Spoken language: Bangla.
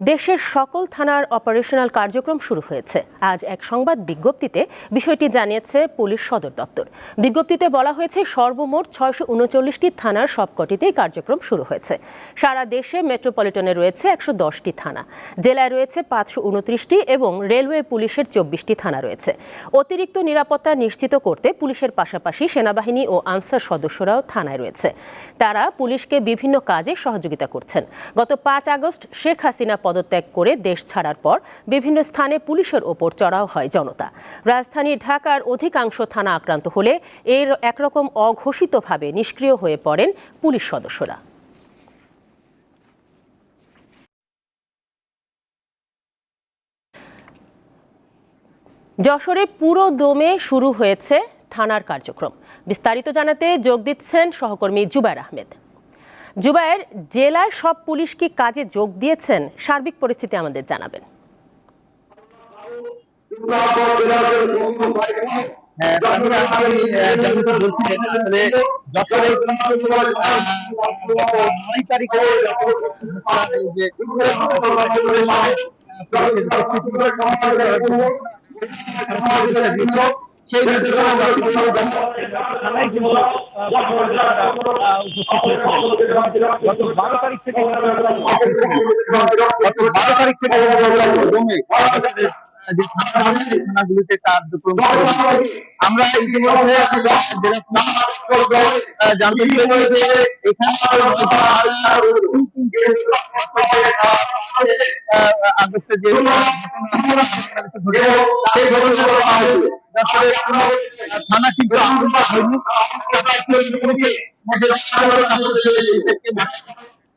দেশের সকল থানার অপারেশনাল কার্যক্রম শুরু হয়েছে। আজ এক সংবাদ বিজ্ঞপ্তিতে বিষয়টি জানিয়েছে পুলিশ সদর দপ্তর। বিজ্ঞপ্তিতে বলা হয়েছে, সর্বমোট ছয়শো উনচল্লিশটি থানার সবকটিতেই কার্যক্রম শুরু হয়েছে। সারা দেশে মেট্রোপলিটনে রয়েছে একশো দশটি থানা। জেলায় রয়েছে পাঁচশো উনত্রিশটি এবং রেলওয়ে পুলিশের চব্বিশটি থানা রয়েছে। অতিরিক্ত নিরাপত্তা নিশ্চিত করতে পুলিশের পাশাপাশি সেনাবাহিনী ও আনসার সদস্যরাও থানায় রয়েছে। তারা পুলিশকে বিভিন্ন কাজে সহযোগিতা করছেন। গত পাঁচ আগস্ট শেখ হাসিনা পদত্যাগ করে দেশ ছাড়ার পর বিভিন্ন স্থানে পুলিশের ওপর চড়াও হয় জনতা। রাজধানী ঢাকার অধিকাংশ থানা আক্রান্ত হলে এর একরকম অঘোষিতভাবে নিষ্ক্রিয় হয়ে পড়েন পুলিশ সদস্যরা। যশোরে পুরো দমে শুরু হয়েছে থানার কার্যক্রম। বিস্তারিত জানাতে যোগ দিচ্ছেন সহকর্মী জুবাইর আহমেদ। জুবাইর জেলায় সব পুলিশ কি কাজে যোগ দিয়েছেন? সার্বিক পরিস্থিতি আমাদের জানাবেন। হ্যাঁ, তারিখে গত বারো তারিখ থেকে গত বারো তারিখ থানাগুলিতে কার্যক্রম আমরা ইতিমধ্যে জানতে পেরেছি যে ঘটনা সেই। আসলে থানা কিন্তু হয়নি।